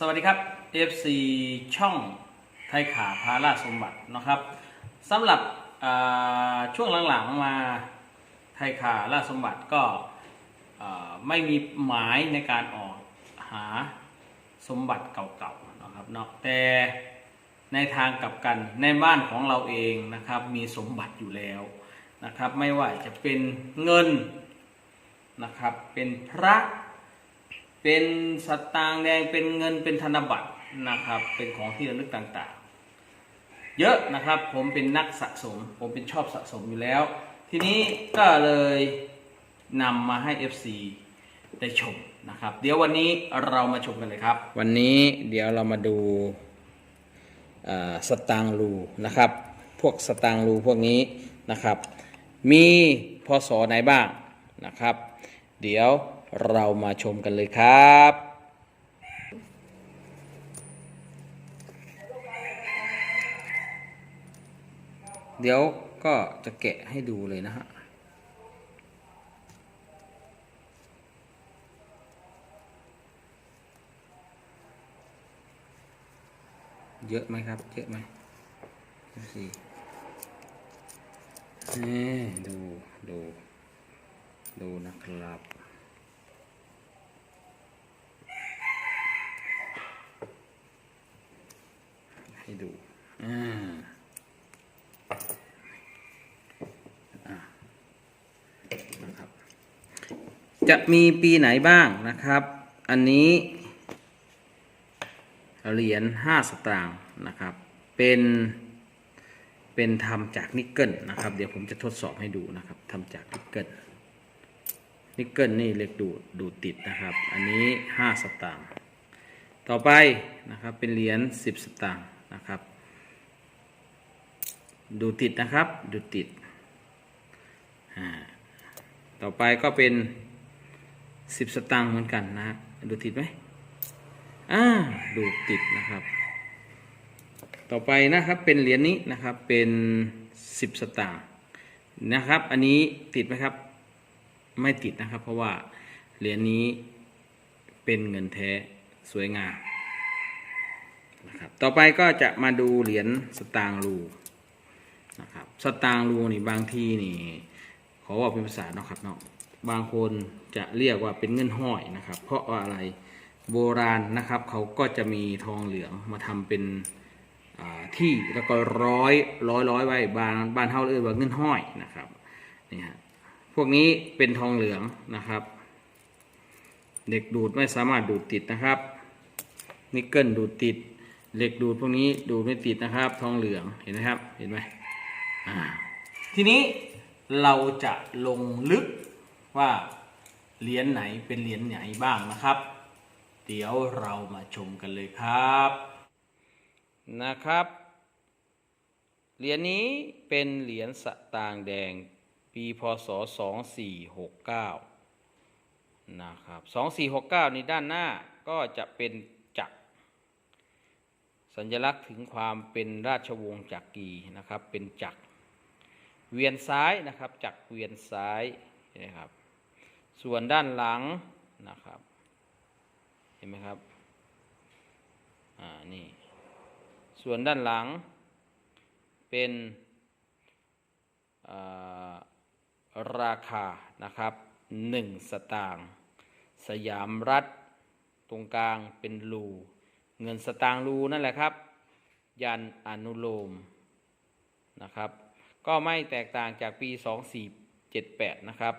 สวัสดีครับ FC ช่องไทยขาพาราสมบัตินะครับสำหรับช่วงหลังๆมาไทยขาราสมบัติก็ไม่มีหมายในการออกหาสมบัติเก่าๆนะครับเนาะแต่ในทางกลับกันในบ้านของเราเองนะครับมีสมบัติอยู่แล้วนะครับ ไม่ว่าจะเป็นเงินนะครับเป็นพระ เป็นสตางค์แดงเป็นเงินเป็นธนบัตรนะครับ เป็นของที่ระลึกต่างๆ เยอะนะครับผมเป็นนักสะสม ผมเป็นชอบสะสมอยู่แล้ว ทีนี้ก็เลยนำมาให้ FC ได้ชมนะครับ เดี๋ยววันนี้เรามาชมกันเลยครับ วันนี้เดี๋ยวเรามาดูสตางค์รูนะครับ พวกสตางค์รูพวกนี้นะครับ มีพศไหนบ้างนะครับ เดี๋ยว เรามาชมกันเลยครับเดี๋ยวก็จะแกะให้ดูเลยนะฮะ เยอะไหมครับ เยอะไหมดูสินี่ดู ดู ดูนะครับ ให้ดู อ่าอ่านะครับ จะมีปีไหนบ้างนะครับ อันนี้ เหรียญ5สตางค์นะครับ เป็นเป็นทำจากนิกเกิลนะครับ เดี๋ยวผมจะทดสอบให้ดูนะครับทำจากนิกเกิลนิกเกิลนี่เล็กดูดดูดติดนะครับ อันนี้ 5 สตางค์ ต่อไปนะครับเป็นเหรียญ 10 สตางค์นะครับ ดูติดนะครับ ดูติด ต่อไปก็เป็น10สตางค์เหมือนกันนะ ดูติดไหมอ่าดูติดนะครับ ต่อไปนะครับเป็นเหรียญนี้นะครับเป็น10สตางค์นะครับ อันนี้ติดไหมครับ ไม่ติดนะครับ เพราะว่าเหรียญนี้เป็นเงินแท้สวยงามนะครับ ต่อไปก็จะมาดูเหรียญสตางค์รู นะครับสตางรูนี่บางทีนี่ขอว่าเป็นภาษาเนาะครับเนาะบางคนจะเรียกว่าเป็นเงินห้อยนะครับ เพราะว่าอะไรโบราณนะครับ เขาก็จะมีทองเหลืองมาทำเป็นที่แล้วก็ร้อยร้อยร้อยไว้บานบ้านเท่าเรียกว่าเงินห้อยนะครับนี่ฮะพวกนี้เป็นทองเหลืองนะครับ เด็กดูดไม่สามารถดูดติดนะครับนิกเกิลดูดติดเหล็กดูดพวกนี้ดูดไม่ติดนะครับ ทองเหลืองเห็นไหมครับเห็นไหม ทีนี้เราจะลงลึกว่าเหรียญไหนเป็นเหรียญไหนบ้างนะครับ เดี๋ยวเรามาชมกันเลยครับนะครับเหรียญนี้เป็นเหรียญสตางค์แดงปีพศ 2469 นะครับ 2469นี่ด้านหน้าก็จะเป็นจักร สัญลักษณ์ถึงความเป็นราชวงศ์จักรีนะครับ เป็นจักร เวียนซ้ายนะครับจักเวียนซ้ายนะครับ ส่วนด้านหลังนะครับ เห็นไหมครับ อ่า นี่ ส่วนด้านหลังเป็นราคานะครับหนึ่งสตางค์สยามรัฐ ตรงกลางเป็นรูเงินสตางค์รูนั่นแหละครับ ยันอนุโลมนะครับ ก็ไม่แตกต่างจากปี 2478 นะครับ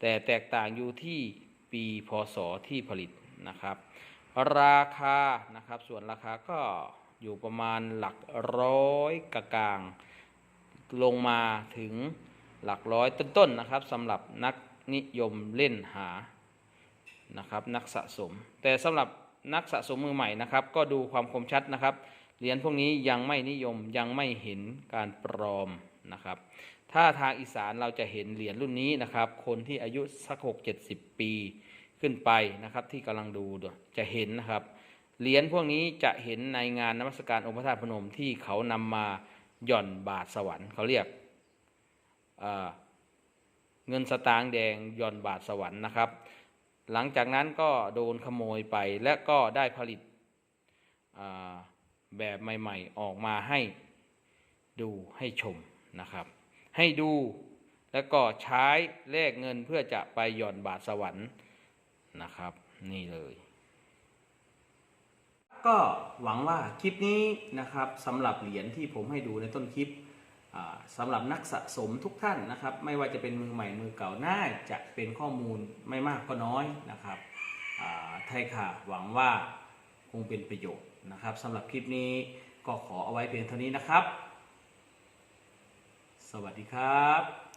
แต่แตกต่างอยู่ที่ปีพศที่ผลิตนะครับ ราคานะครับส่วนราคาก็อยู่ประมาณหลักร้อยกลางลงมาถึงหลักร้อยต้นๆนะครับสำหรับนักนิยมเล่นหานะครับนักสะสม แต่สำหรับนักสะสมมือใหม่นะครับ ก็ดูความคมชัดนะครับเหรียญพวกนี้ยังไม่นิยมยังไม่เห็นการปลอม นะครับ ถ้าทางอีสานเราจะเห็นเหรียญรุ่นนี้นะครับ คนที่อายุสักหกเจ็ดสิบปีขึ้นไปนะครับ ที่กำลังดูจะเห็นนะครับเหรียญพวกนี้จะเห็นในงานนมัสการองค์พระธาตุพนมที่เขานำมาหย่อนบาทสวรรค์เขาเรียกเงินสตางค์แดงหย่อนบาทสวรรค์นะครับ หลังจากนั้นก็โดนขโมยไปและก็ได้ผลิตแบบใหม่ ๆ ออกมาให้ดูให้ชม นะครับ ให้ดูแล้วก็ใช้แลกเงินเพื่อจะไปหย่อนบาทสวรรค์นะครับ นี่เลย ก็หวังว่าคลิปนี้นะครับสำหรับเหรียญที่ผมให้ดูในต้นคลิปสำหรับนักสะสมทุกท่านนะครับ ไม่ว่าจะเป็นมือใหม่มือเก่าน่าจะเป็นข้อมูลไม่มากก็น้อยนะครับอ่าไทยค่ะหวังว่าคงเป็นประโยชน์นะครับสำหรับคลิปนี้ก็ขอเอาไว้เพียงเท่านี้นะครับ สวัสดีครับ